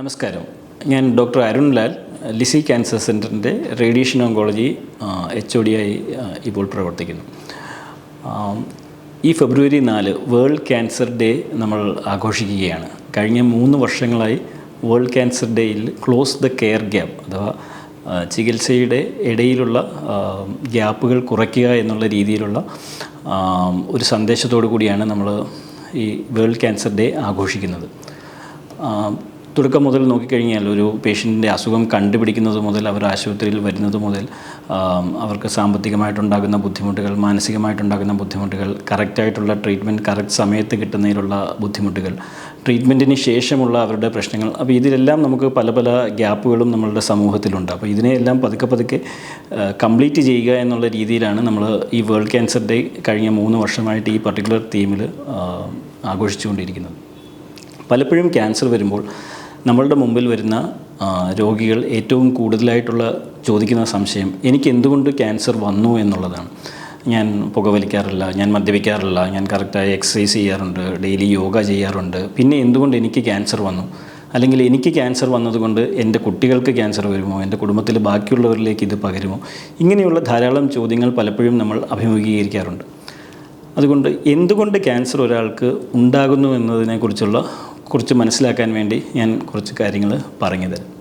നമസ്കാരം. ഞാൻ doctor Arun Lal Lisie cancer സെന്ററിന്റെ radiation oncology H O D ആയി ഇപ്പോൾ പ്രവർത്തിക്കുന്നു. ഈ ഫെബ്രുവരി നാല് വേൾഡ് ക്യാൻസർ ഡേ നമ്മൾ ആഘോഷിക്കുകയാണ്. കഴിഞ്ഞ മൂന്ന് വർഷങ്ങളായി വേൾഡ് ക്യാൻസർ ഡേയിൽ ക്ലോസ് ദ കെയർ ഗ്യാപ്പ് അഥവാ ചികിത്സയുടെ ഇടയിലുള്ള ഗ്യാപ്പുകൾ കുറയ്ക്കുക എന്നുള്ള രീതിയിലുള്ള ഒരു സന്ദേശത്തോടു കൂടിയാണ് നമ്മൾ ഈ വേൾഡ് ക്യാൻസർ ഡേ ആഘോഷിക്കുന്നത്. തുടക്കം മുതൽ നോക്കിക്കഴിഞ്ഞാൽ ഒരു പേഷ്യന്റിന്റെ അസുഖം കണ്ടുപിടിക്കുന്നത് മുതൽ അവർ ആശുപത്രിയിൽ വരുന്നത് മുതൽ അവർക്ക് സാമ്പത്തികമായിട്ടുണ്ടാകുന്ന ബുദ്ധിമുട്ടുകൾ മാനസികമായിട്ടുണ്ടാകുന്ന ബുദ്ധിമുട്ടുകൾ കറക്റ്റായിട്ടുള്ള ട്രീറ്റ്മെന്റ് കറക്റ്റ് സമയത്ത് കിട്ടുന്നതിലുള്ള ബുദ്ധിമുട്ടുകൾ ട്രീറ്റ്മെന്റിന് ശേഷമുള്ള അവരുടെ പ്രശ്നങ്ങൾ. അപ്പോൾ ഇതിലെല്ലാം നമുക്ക് പല പല ഗ്യാപ്പുകളും നമ്മളുടെ സമൂഹത്തിലുണ്ട്. അപ്പോൾ ഇതിനെയെല്ലാം പതുക്കെ പതുക്കെ കംപ്ലീറ്റ് ചെയ്യുക എന്നുള്ള രീതിയിലാണ് നമ്മൾ ഈ വേൾഡ് ക്യാൻസർ ഡേ കഴിഞ്ഞ മൂന്ന് വർഷമായിട്ട് ഈ പർട്ടിക്കുലർ തീമിൽ ആഘോഷിച്ചുകൊണ്ടിരിക്കുന്നത്. പലപ്പോഴും ക്യാൻസർ വരുമ്പോൾ നമ്മളുടെ മുമ്പിൽ വരുന്ന രോഗികൾ ഏറ്റവും കൂടുതലായിട്ടുള്ള ചോദിക്കുന്ന സംശയം എനിക്ക് എന്തുകൊണ്ട് ക്യാൻസർ വന്നു എന്നുള്ളതാണ്. ഞാൻ പുകവലിക്കാറില്ല ഞാൻ മദ്യപിക്കാറില്ല ഞാൻ കറക്റ്റായി എക്സസൈസ് ചെയ്യാറുണ്ട് ഡെയിലി യോഗ ചെയ്യാറുണ്ട്. പിന്നെ എന്തുകൊണ്ട് എനിക്ക് ക്യാൻസർ വന്നു? അല്ലെങ്കിൽ എനിക്ക് ക്യാൻസർ വന്നതുകൊണ്ട് എന്റെ കുട്ടികൾക്ക് ക്യാൻസർ വരുമോ? എന്റെ കുടുംബത്തിൽ ബാക്കിയുള്ളവരിലേക്ക് ഇത് പകരുമോ? ഇങ്ങനെയുള്ള ധാരാളം ചോദ്യങ്ങൾ പലപ്പോഴും നമ്മൾ അഭിമുഖീകരിക്കാറുണ്ട്. അതുകൊണ്ട് എന്തുകൊണ്ട് ക്യാൻസർ ഒരാൾക്ക് ഉണ്ടാകുന്നു എന്നതിനെക്കുറിച്ചുള്ള കുറിച്ച് മനസ്സിലാക്കാൻ വേണ്ടി ഞാൻ കുറച്ച് കാര്യങ്ങൾ പറഞ്ഞു തരാം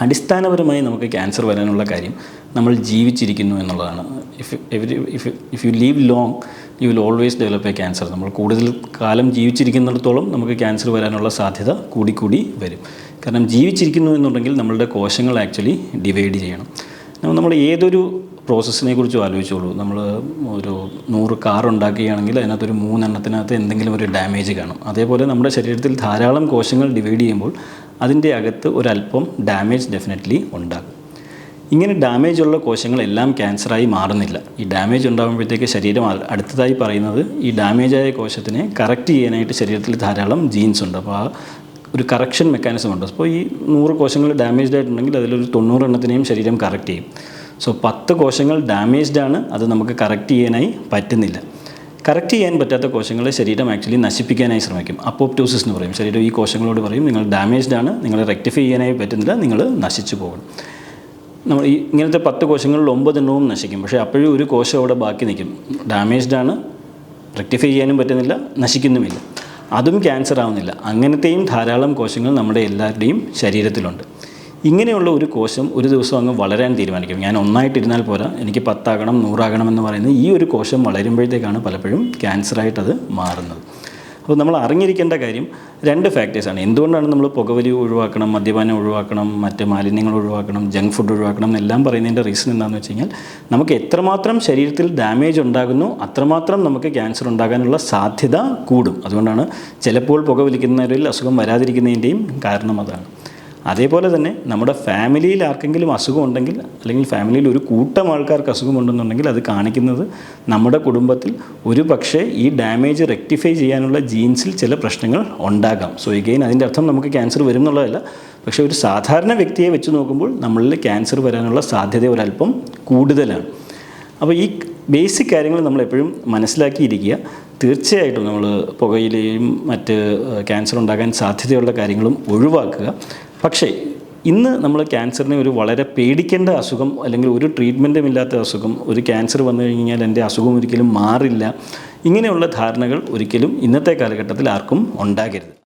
അടിസ്ഥാനപരമായി നമുക്ക് ക്യാൻസർ വരാനുള്ള കാര്യം നമ്മൾ ജീവിച്ചിരിക്കുന്നു എന്നുള്ളതാണ്. If every if if you live long you will always develop a cancer നമ്മൾ കൂടുതൽ കാലം ജീവിച്ചിരിക്കുന്നിടത്തോളം നമുക്ക് ക്യാൻസർ വരാനുള്ള സാധ്യത കൂടിക്കൂടി വരും. കാരണം ജീവിച്ചിരിക്കുന്നു എന്നുണ്ടെങ്കിൽ നമ്മളുടെ കോശങ്ങൾ ആക്ച്വലി ഡിവൈഡ് ചെയ്യണം. നമ്മൾ- ഏതൊരു പ്രോസസ്സിനെ കുറിച്ചും ആലോചിച്ചോളൂ. നമ്മൾ ഒരു നൂറ് കാർ ഉണ്ടാക്കുകയാണെങ്കിൽ അതിനകത്തൊരു മൂന്നെണ്ണത്തിനകത്ത് എന്തെങ്കിലും ഒരു ഡാമേജ് കാണും. അതേപോലെ നമ്മുടെ ശരീരത്തിൽ ധാരാളം കോശങ്ങൾ ഡിവൈഡ് ചെയ്യുമ്പോൾ അതിന്റെ അകത്ത് ഒരല്പം ഡാമേജ് ഡെഫിനറ്റ്ലി ഉണ്ടാകും. ഇങ്ങനെ ഡാമേജ് ഉള്ള കോശങ്ങളെല്ലാം ക്യാൻസറായി മാറുന്നില്ല. ഈ ഡാമേജ് ഉണ്ടാകുമ്പോഴത്തേക്ക് ശരീരം അടുത്തതായി പറയുന്നത് ഈ ഡാമേജായ കോശത്തിനെ കറക്റ്റ് ചെയ്യാനായിട്ട് ശരീരത്തിൽ ധാരാളം ജീൻസ് ഉണ്ട്. അപ്പോൾ ആ ഒരു കറക്ഷൻ മെക്കാനിസം ഉണ്ട്. അപ്പോൾ ഈ നൂറ് കോശങ്ങൾ ഡാമേജ്ഡ് ആയിട്ടുണ്ടെങ്കിൽ അതിലൊരു തൊണ്ണൂറ് എണ്ണത്തിനെയും ശരീരം കറക്റ്റ് ചെയ്യും. സോ പത്ത് കോശങ്ങൾ ഡാമേജ്ഡ് ആണ്. അത് നമുക്ക് കറക്റ്റ് ചെയ്യാനായി പറ്റുന്നില്ല. കറക്റ്റ് ചെയ്യാൻ പറ്റാത്ത കോശങ്ങളെ ശരീരം ആക്ച്വലി നശിപ്പിക്കാനായി ശ്രമിക്കും. അപ്പോപ്റ്റോസിസ് എന്ന് പറയും. ശരീരം ഈ കോശങ്ങളോട് പറയും നിങ്ങൾ ഡാമേജ്ഡ് ആണ്. നിങ്ങൾ റെക്ടിഫൈ ചെയ്യാനായി പറ്റുന്നില്ല. നിങ്ങൾ നശിച്ചു പോകണം നമ്മൾ ഈ ഇങ്ങനത്തെ പത്ത് കോശങ്ങളിൽ ഒമ്പതെണ്ണവും നശിക്കും. പക്ഷേ അപ്പോഴും ഒരു കോശം അവിടെ ബാക്കി നിൽക്കും. ഡാമേജ്ഡ് ആണ്. റെക്ടിഫൈ ചെയ്യാനും പറ്റുന്നില്ല. നശിക്കുന്നുമില്ല. അതും ക്യാൻസർ ആവുന്നില്ല. അങ്ങനത്തെയും ധാരാളം കോശങ്ങൾ നമ്മുടെ എല്ലാവരുടെയും ശരീരത്തിലുണ്ട്. ഇങ്ങനെയുള്ള ഒരു കോശം ഒരു ദിവസം അങ്ങ് വളരാൻ തീരുമാനിക്കും. ഞാൻ ഒന്നായിട്ടിരുന്നാൽ പോരാ എനിക്ക് പത്താകണം നൂറാകണം എന്ന് പറയുന്നത് ഈ ഒരു കോശം വളരുമ്പോഴത്തേക്കാണ് പലപ്പോഴും ക്യാൻസറായിട്ടത് മാറുന്നത്. അപ്പോൾ നമ്മൾ അറിഞ്ഞിരിക്കേണ്ട കാര്യം രണ്ട് ഫാക്ടേഴ്സാണ് എന്തുകൊണ്ടാണ് നമ്മൾ പുകവലി ഒഴിവാക്കണം മദ്യപാനം ഒഴിവാക്കണം മറ്റ് മാലിന്യങ്ങൾ ഒഴിവാക്കണം ജങ്ക് ഫുഡ് ഒഴിവാക്കണം എന്നെല്ലാം പറയുന്നതിന്റെ റീസൺ എന്താണെന്ന് വെച്ച് കഴിഞ്ഞാൽ നമുക്ക് എത്രമാത്രം ശരീരത്തിൽ ഡാമേജ് ഉണ്ടാകുന്നു അത്രമാത്രം നമുക്ക് ക്യാൻസർ ഉണ്ടാകാനുള്ള സാധ്യത കൂടും. അതുകൊണ്ടാണ് ചിലപ്പോൾ പുകവലിക്കുന്നവരിൽ അസുഖം വരാതിരിക്കുന്നതിന്റെയും കാരണം അതാണ്. അതേപോലെ തന്നെ നമ്മുടെ ഫാമിലിയിൽ ആർക്കെങ്കിലും അസുഖം ഉണ്ടെങ്കിൽ അല്ലെങ്കിൽ ഫാമിലിയിൽ ഒരു കൂട്ടം ആൾക്കാർക്ക് അസുഖമുണ്ടെന്നുണ്ടെങ്കിൽ അത് കാണിക്കുന്നത് നമ്മുടെ കുടുംബത്തിൽ ഒരു പക്ഷേ ഈ ഡാമേജ് റെക്ടിഫൈ ചെയ്യാനുള്ള ജീൻസിൽ ചില പ്രശ്നങ്ങൾ ഉണ്ടാകാം. സോ എഗെയിൻ അതിന്റെ അർത്ഥം നമുക്ക് ക്യാൻസർ വരും എന്നുള്ളതല്ല പക്ഷേ ഒരു സാധാരണ വ്യക്തിയെ വെച്ച് നോക്കുമ്പോൾ നമ്മളിൽ ക്യാൻസർ വരാനുള്ള സാധ്യത ഒരല്പം കൂടുതലാണ്. അപ്പോൾ ഈ ബേസിക് കാര്യങ്ങൾ നമ്മൾ എപ്പോഴും മനസ്സിലാക്കിയിരിക്കുക. തീർച്ചയായിട്ടും നമ്മൾ പുകയിലെയും മറ്റ് ക്യാൻസർ ഉണ്ടാകാൻ സാധ്യതയുള്ള കാര്യങ്ങളും ഒഴിവാക്കുക. പക്ഷേ ഇന്ന് നമ്മൾ ക്യാൻസറിനെ ഒരു വളരെ പേടിക്കേണ്ട അസുഖം അല്ലെങ്കിൽ ഒരു ട്രീറ്റ്മെന്റും ഇല്ലാത്ത അസുഖം ഒരു ക്യാൻസർ വന്നു കഴിഞ്ഞാൽ എന്റെ അസുഖം ഒരിക്കലും മാറില്ല. ഇങ്ങനെയുള്ള ധാരണകൾ ഒരിക്കലും ഇന്നത്തെ കാലഘട്ടത്തിൽ ആർക്കും ഉണ്ടാകരുത്.